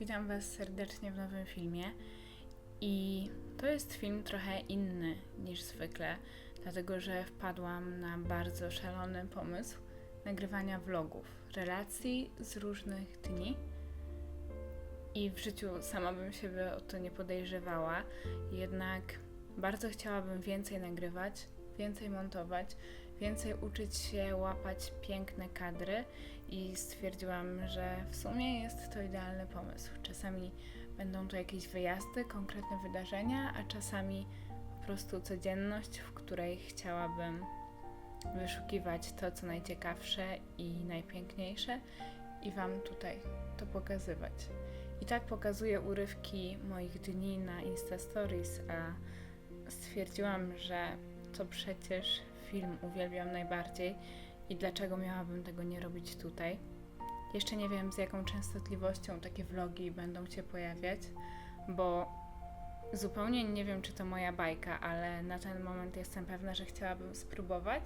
witam Was serdecznie w nowym filmie. I to jest film trochę inny niż zwykle, dlatego że wpadłam na bardzo szalony pomysł nagrywania vlogów, relacji z różnych dni. I w życiu sama bym się o to nie podejrzewała, jednak bardzo chciałabym więcej nagrywać, więcej montować, więcej uczyć się łapać piękne kadry i stwierdziłam, że w sumie jest to idealny pomysł. Czasami będą to jakieś wyjazdy, konkretne wydarzenia, a czasami po prostu codzienność, w której chciałabym wyszukiwać to, co najciekawsze i najpiękniejsze i Wam tutaj to pokazywać. I tak pokazuję urywki moich dni na Insta Stories, a stwierdziłam, że to przecież film uwielbiam najbardziej i dlaczego miałabym tego nie robić tutaj. Jeszcze nie wiem, z jaką częstotliwością takie vlogi będą się pojawiać, bo zupełnie nie wiem, czy to moja bajka, ale na ten moment jestem pewna, że chciałabym spróbować.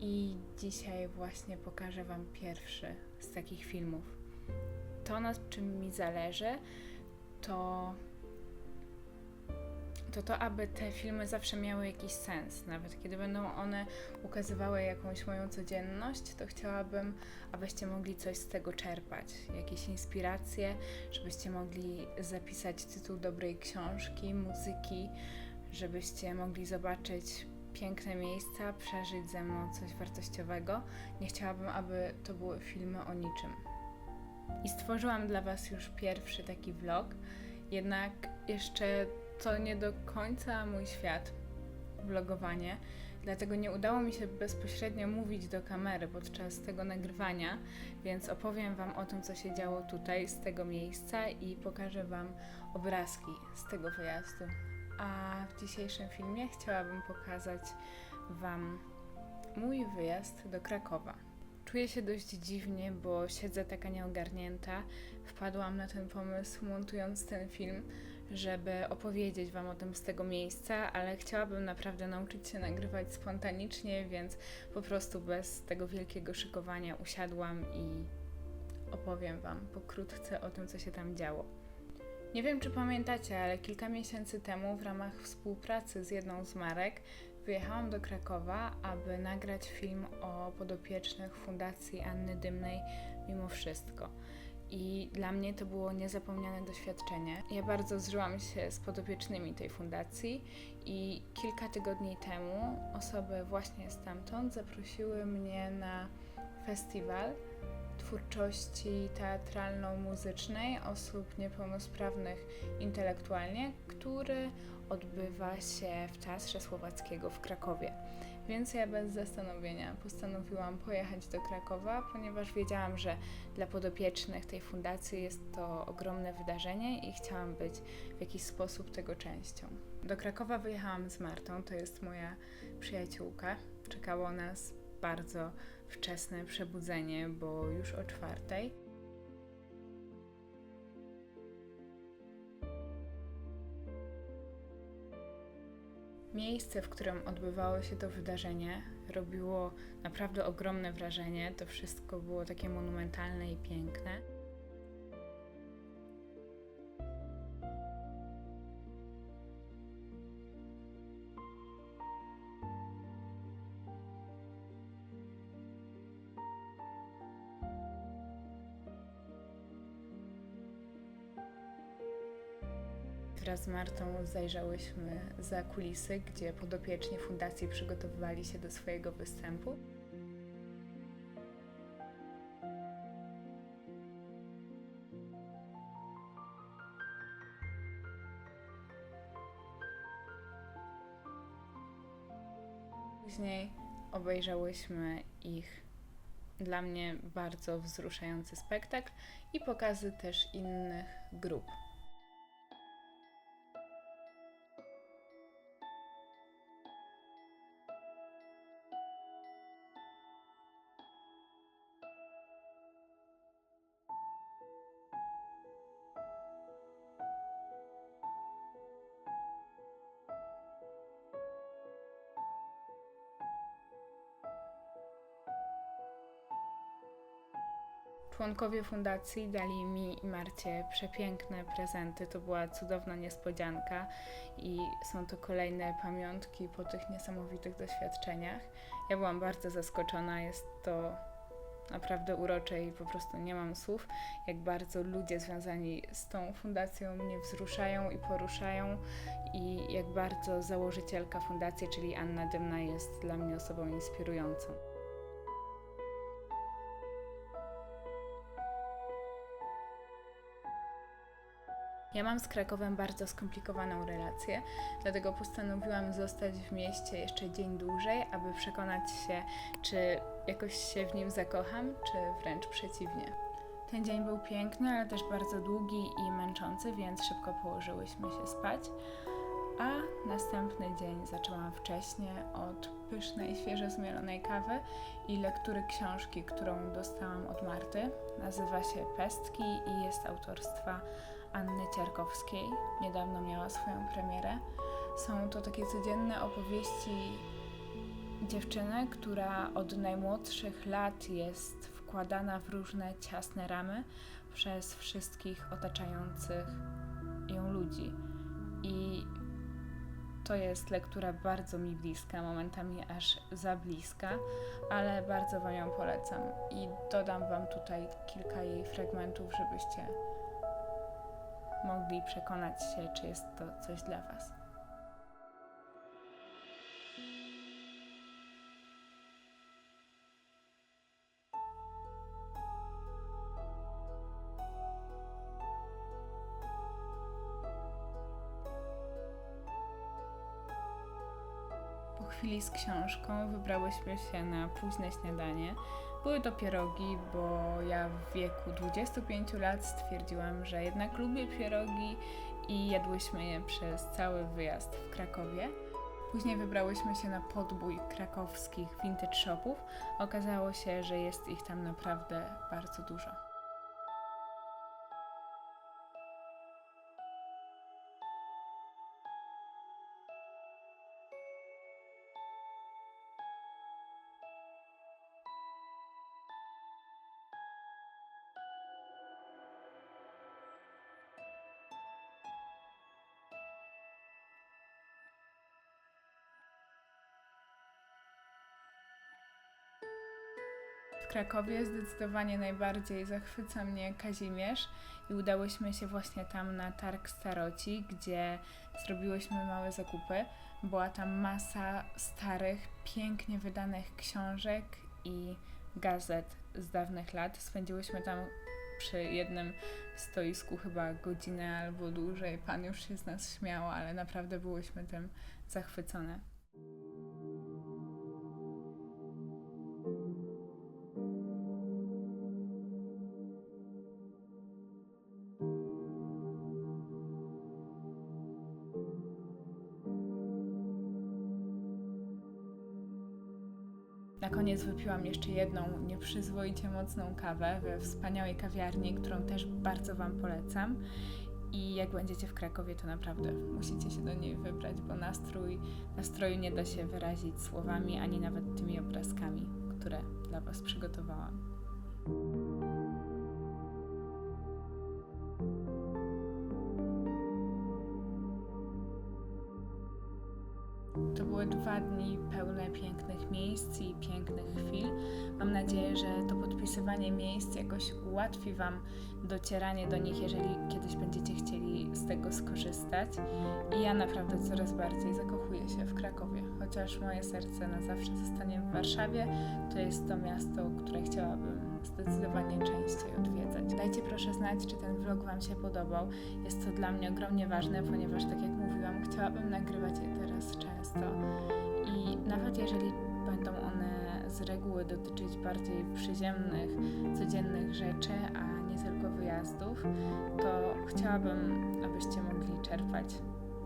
I dzisiaj właśnie pokażę Wam pierwszy z takich filmów. To, nad czym mi zależy, to to to, aby te filmy zawsze miały jakiś sens. Nawet kiedy będą one ukazywały jakąś moją codzienność, to chciałabym, abyście mogli coś z tego czerpać, jakieś inspiracje, żebyście mogli zapisać tytuł dobrej książki, muzyki, żebyście mogli zobaczyć piękne miejsca, przeżyć ze mną coś wartościowego. Nie chciałabym, aby to były filmy o niczym. I stworzyłam dla Was już pierwszy taki vlog, jednak jeszcze to nie do końca mój świat, vlogowanie. Dlatego nie udało mi się bezpośrednio mówić do kamery podczas tego nagrywania, więc opowiem Wam o tym, co się działo tutaj, z tego miejsca i pokażę Wam obrazki z tego wyjazdu. A w dzisiejszym filmie chciałabym pokazać Wam mój wyjazd do Krakowa. Czuję się dość dziwnie, bo siedzę taka nieogarnięta. Wpadłam na ten pomysł montując ten film, żeby opowiedzieć Wam o tym z tego miejsca, ale chciałabym naprawdę nauczyć się nagrywać spontanicznie, więc po prostu bez tego wielkiego szykowania usiadłam i opowiem Wam pokrótce o tym, co się tam działo. Nie wiem, czy pamiętacie, ale kilka miesięcy temu w ramach współpracy z jedną z marek wyjechałam do Krakowa, aby nagrać film o podopiecznych Fundacji Anny Dymnej mimo wszystko. I dla mnie to było niezapomniane doświadczenie. Ja bardzo zżyłam się z podopiecznymi tej fundacji i kilka tygodni temu osoby właśnie stamtąd zaprosiły mnie na festiwal twórczości teatralno-muzycznej osób niepełnosprawnych intelektualnie, który odbywa się w Teatrze Słowackiego w Krakowie. Więc ja bez zastanowienia postanowiłam pojechać do Krakowa, ponieważ wiedziałam, że dla podopiecznych tej fundacji jest to ogromne wydarzenie i chciałam być w jakiś sposób tego częścią. Do Krakowa wyjechałam z Martą, to jest moja przyjaciółka. Czekało nas bardzo wczesne przebudzenie, bo już o czwartej. Miejsce, w którym odbywało się to wydarzenie, robiło naprawdę ogromne wrażenie. To wszystko było takie monumentalne i piękne. Wraz z Martą zajrzałyśmy za kulisy, gdzie podopieczni fundacji przygotowywali się do swojego występu. Później obejrzałyśmy ich dla mnie bardzo wzruszający spektakl i pokazy też innych grup. Członkowie fundacji dali mi i Marcie przepiękne prezenty. To była cudowna niespodzianka i są to kolejne pamiątki po tych niesamowitych doświadczeniach. Ja byłam bardzo zaskoczona, jest to naprawdę urocze i po prostu nie mam słów, jak bardzo ludzie związani z tą fundacją mnie wzruszają i poruszają i jak bardzo założycielka fundacji, czyli Anna Dymna jest dla mnie osobą inspirującą. Ja mam z Krakowem bardzo skomplikowaną relację, dlatego postanowiłam zostać w mieście jeszcze dzień dłużej, aby przekonać się, czy jakoś się w nim zakocham, czy wręcz przeciwnie. Ten dzień był piękny, ale też bardzo długi i męczący, więc szybko położyłyśmy się spać. A następny dzień zaczęłam wcześnie od pysznej, świeżo zmielonej kawy i lektury książki, którą dostałam od Marty. Nazywa się Pestki i jest autorstwa Anny Ciarkowskiej. Niedawno miała swoją premierę. Są to takie codzienne opowieści dziewczyny, która od najmłodszych lat jest wkładana w różne ciasne ramy przez wszystkich otaczających ją ludzi. I to jest lektura bardzo mi bliska, momentami aż za bliska, ale bardzo Wam ją polecam. I dodam Wam tutaj kilka jej fragmentów, żebyście mogli przekonać się, czy jest to coś dla Was. Chwili z książką wybrałyśmy się na późne śniadanie. Były to pierogi, bo ja w wieku 25 lat stwierdziłam, że jednak lubię pierogi i jadłyśmy je przez cały wyjazd w Krakowie. Później wybrałyśmy się na podbój krakowskich vintage shopów. Okazało się, że jest ich tam naprawdę bardzo dużo. Krakowie zdecydowanie najbardziej zachwyca mnie Kazimierz i udałyśmy się właśnie tam na targ staroci, gdzie zrobiłyśmy małe zakupy. Była tam masa starych, pięknie wydanych książek i gazet z dawnych lat. Spędziłyśmy tam przy jednym stoisku chyba godzinę albo dłużej. Pan już się z nas śmiał, ale naprawdę byłyśmy tym zachwycone. Na koniec wypiłam jeszcze jedną nieprzyzwoicie mocną kawę we wspaniałej kawiarni, którą też bardzo Wam polecam. I jak będziecie w Krakowie, to naprawdę musicie się do niej wybrać, bo nastrój, nastroju nie da się wyrazić słowami, ani nawet tymi obrazkami, które dla Was przygotowałam. To były dwa dni pełne pięknych miejsc i pięknych chwil. Mam nadzieję, że to podpisywanie miejsc jakoś ułatwi Wam docieranie do nich, jeżeli kiedyś będziecie chcieli z tego skorzystać. I ja naprawdę coraz bardziej zakochuję się w Krakowie. Chociaż moje serce na zawsze zostanie w Warszawie, to jest to miasto, które chciałabym zdecydowanie częściej odwiedzać. Dajcie proszę znać, czy ten vlog Wam się podobał. Jest to dla mnie ogromnie ważne, ponieważ tak jak mówiłam, chciałabym nagrywać je teraz I nawet jeżeli będą one z reguły dotyczyć bardziej przyziemnych, codziennych rzeczy, a nie tylko wyjazdów, to chciałabym, abyście mogli czerpać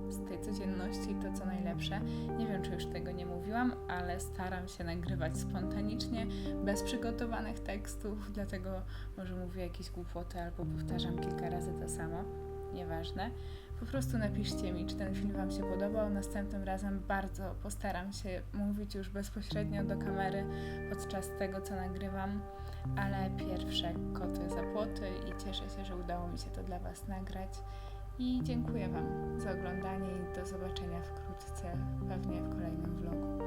z tej codzienności to, co najlepsze. Nie wiem, czy już tego nie mówiłam, ale staram się nagrywać spontanicznie, bez przygotowanych tekstów, dlatego może mówię jakieś głupoty albo powtarzam kilka razy to samo. Nieważne. Po prostu napiszcie mi, czy ten film Wam się podobał. Następnym razem bardzo postaram się mówić już bezpośrednio do kamery podczas tego, co nagrywam, ale pierwsze koty za płoty i cieszę się, że udało mi się to dla Was nagrać. I dziękuję Wam za oglądanie i do zobaczenia wkrótce, pewnie w kolejnym vlogu.